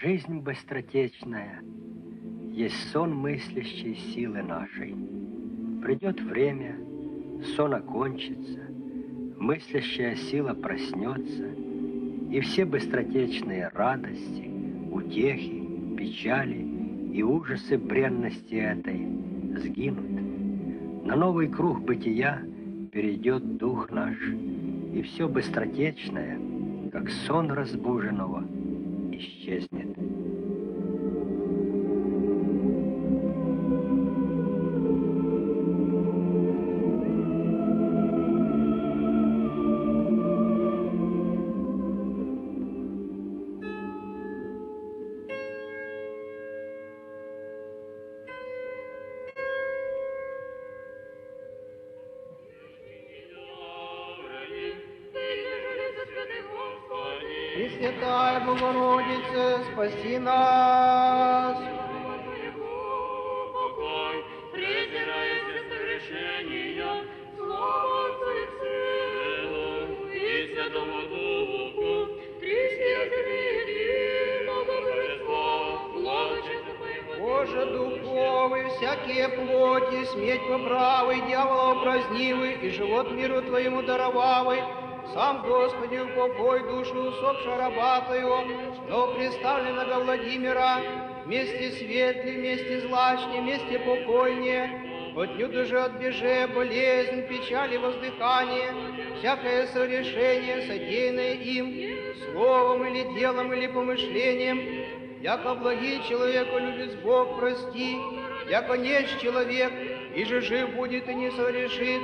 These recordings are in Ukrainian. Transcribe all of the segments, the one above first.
Жизнь быстротечная есть сон мыслящей силы нашей. Придет время, сон окончится, мыслящая сила проснется, и все быстротечные радости, утехи, печали и ужасы бренности этой сгинут. На новый круг бытия перейдет дух наш, и все быстротечное, как сон разбуженного, исчезнет. Пресвятая Богородице, спаси нас. покой, презирая все согрешения, слава Отцу и Сыну, и Святому Духу, Божества, владычица Твоего. Боже духовый, всякие плоти, сметь поправый, дьявола празднивый, и живот миру Твоему даровавый, сам Господи упокой душу усопшего раба но представленного Владимира, вместе светле, вместе злачнее, вместе покойнее, отнюдь же отбеже болезнь, печаль и воздыхание, всякое сорешение, содеянное им, словом или делом или помышлением, Яко благий человеку любит Бог, прости, яко нечь человек, и же жив будет и не согрешит,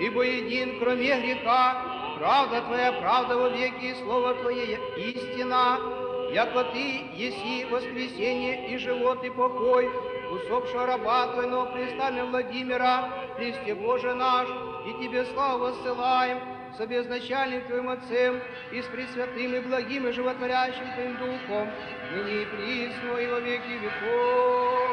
ибо един, кроме греха, правда Твоя, правда во веки, и слово Твое истина, яко Ты еси воскресение и живот и покой, усопшего раба Твоего пристального Владимира, Христе Боже наш, и Тебе славу воссылаем, с обезначальным Твоим Отцем и с Пресвятым и благим и животворящим Твоим Духом, ныне и присно и во веки веков.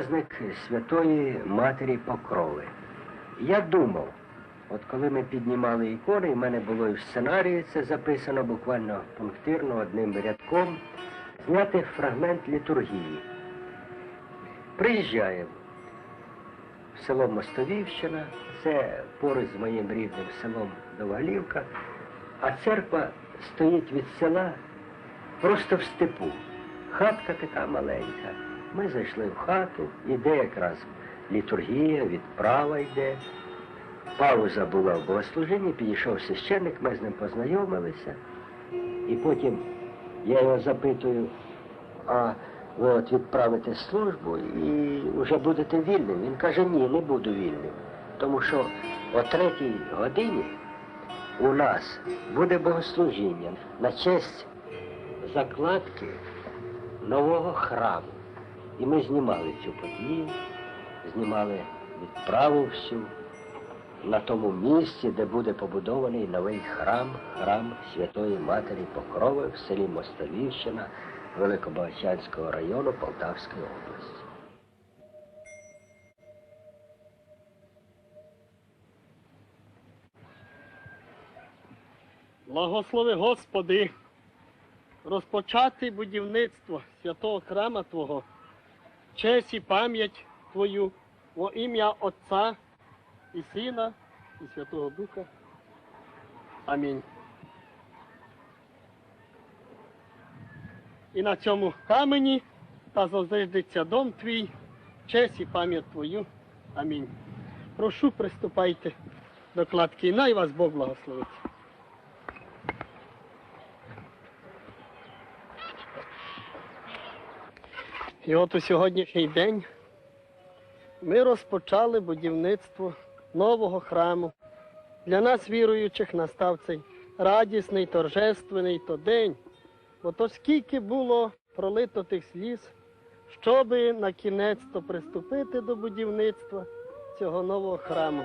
Праздник Святої Матері Покрови. Я думав, от коли ми піднімали ікони, і в мене було і в сценарії це записано буквально пунктирно одним рядком, зняти фрагмент літургії. Приїжджаємо в село Мостовівщина, це поруч з моїм рідним селом Довгалівка, а церква стоїть від села просто в степу. Хатка така маленька. Ми зайшли в хату, іде якраз літургія, відправа йде. Пауза була в богослужінні, підійшов священник, ми з ним познайомилися. І потім я його запитую, а ви от відправите службу і вже будете вільним. Він каже, ні, не буду вільним. Тому що о третій годині у нас буде богослужіння на честь закладки нового храму. І ми знімали цю подію, знімали відправу всю на тому місці, де буде побудований новий храм, храм Святої Матері Покрови в селі Мостовівщина Великобогачанського району Полтавської області. Благослови Господи, розпочати будівництво святого храма Твого, честь і пам'ять Твою во ім'я Отця і Сина, і Святого Духа. Амінь. І на цьому камені та зозиждеться дом твій, честь і пам'ять твою. Амінь. Прошу, приступайте до кладки. Най вас Бог благословить. І от у сьогоднішній день ми розпочали будівництво нового храму. Для нас, віруючих, настав цей радісний, торжественний то день. Бо то скільки було пролито тих сліз, щоби на кінець-то приступити до будівництва цього нового храму.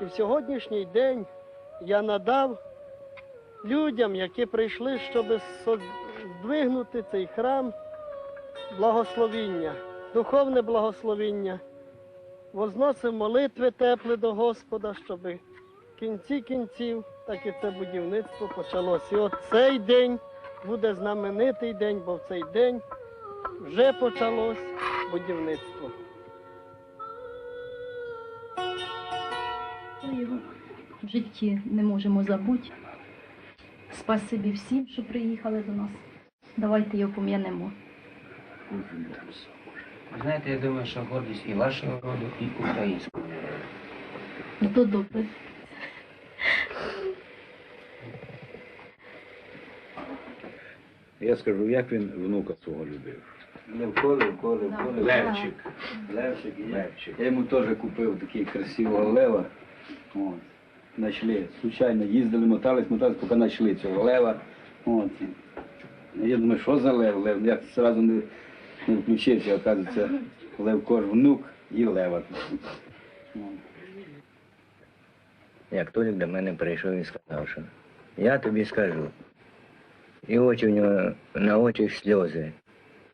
І в сьогоднішній день я надав людям, які прийшли, щоб здвигнути цей храм, благословіння, духовне благословіння. Возносив молитви теплі до Господа, щоб в кінці кінців так і це будівництво почалося. І от цей день буде знаменитий день, бо в цей день вже почалось будівництво. Ми його в житті не можемо забути. Спасибі всім, що приїхали до нас. Давайте його пом'янемо. Ви Знаєте, я думаю, що гордість і вашого роду, і українського народу. Ну то добре. Я скажу, як він внука свого любив. Левко, Левко, Левко, Левчик. Левчик, є. Левчик. Я йому теж купив такий красивого лева. От. Знайшли. Случайно їздили, мотались, мотались, поки знайшли цього лева. От. Я думаю, що за лев? Лев. Я одразу не, не включився, оказується, Левко ж внук і лева. Як Толік до мене прийшов і сказав, що я тобі скажу. І очі в нього на очах сльози.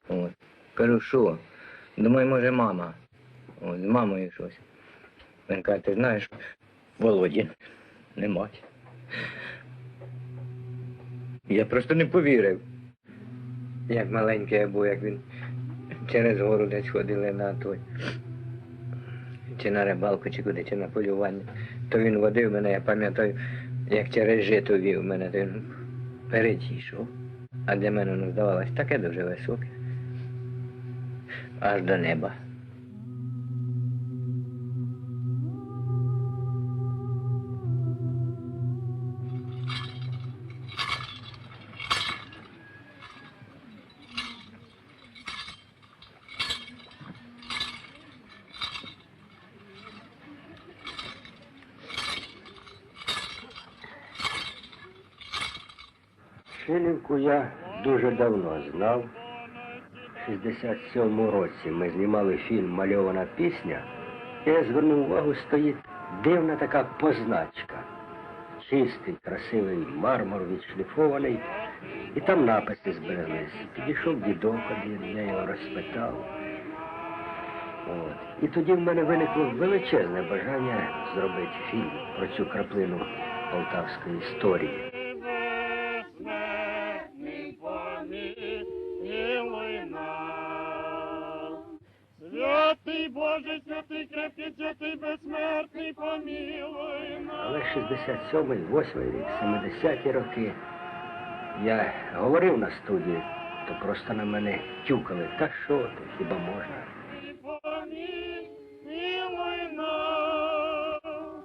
От. Кажу, що? Думаю, може, мама. От, з мамою щось. Він каже, ти знаєш, Володін, не мать. Я просто не повірив. Як маленький я був, як він через гору десь ходили на той. Чи на рибалку, чи куди, чи на полювання. То він водив мене, я пам'ятаю, як через жито вів мене, то він перетійшов. А для мене воно здавалось таке дуже високе. Аж до неба. Шилівку я дуже давно знав. У 67-му році ми знімали фільм Мальована пісня. І я звернув увагу, стоїть дивна така позначка. Чистий, красивий мармур відшліфований. І там написи збереглись. Підійшов дідок один, я його розпитав. От. І тоді в мене виникло величезне бажання зробити фільм про цю краплину полтавської історії. Боже, святий крепкий, святий безсмертний помилуй нас. Але 67-й, 8-й рік, 70-ті роки я говорив на студії, то просто на мене тюкали. Та що ти, хіба можна?